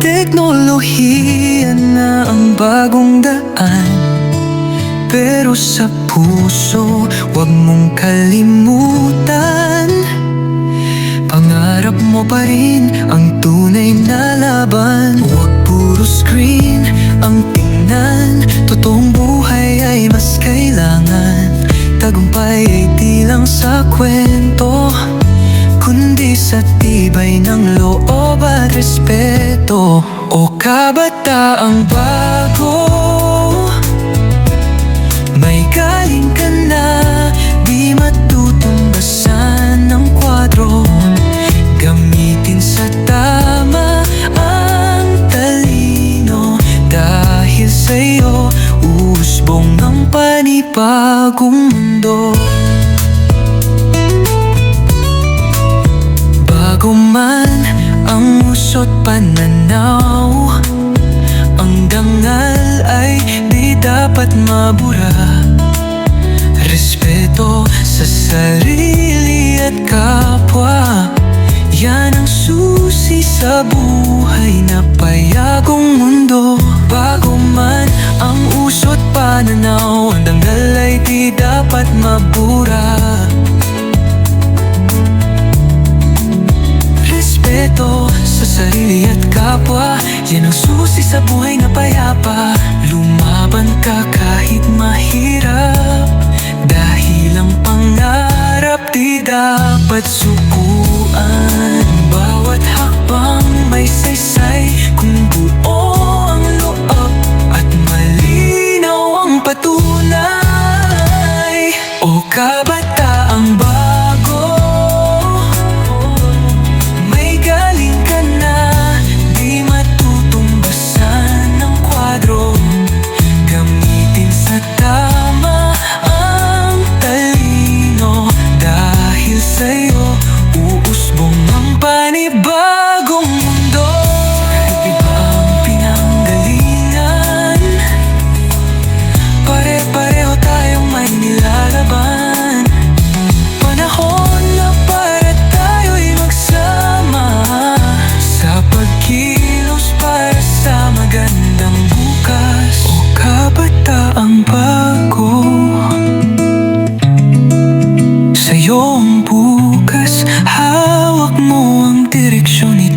teknolohiya na ang bagong daan. Pero sa puso, huwag mong kalimutan. Pangarap mo pa rin ang tunay na laban. Huwag puro screen ang tingnan. Totoong buhay ay mas kailangan. Tagumpay ay di lang sa kwento Kundi sa tibay ng loob respeto O kabataang bago? May galing ka na Di matutumbasan ng kwadro. Gamitin sa tama ang talino Dahil sa'yo Uusbong ang panibagong mundo. Bago man ang usot pananaw Ang dangal ay di dapat mabura. Respeto sa sarili at kapwa Yan ang susi sa buhay na payagong mundo Yan ang susi sa buhay na payapa. Lumaban ka kahit mahirap. Dahil ang pangarap di dapat sukuan. Bawat hakbang may saysay Kung buo ang loob At malinaw ang patunay. O kabataang Dahil mo ang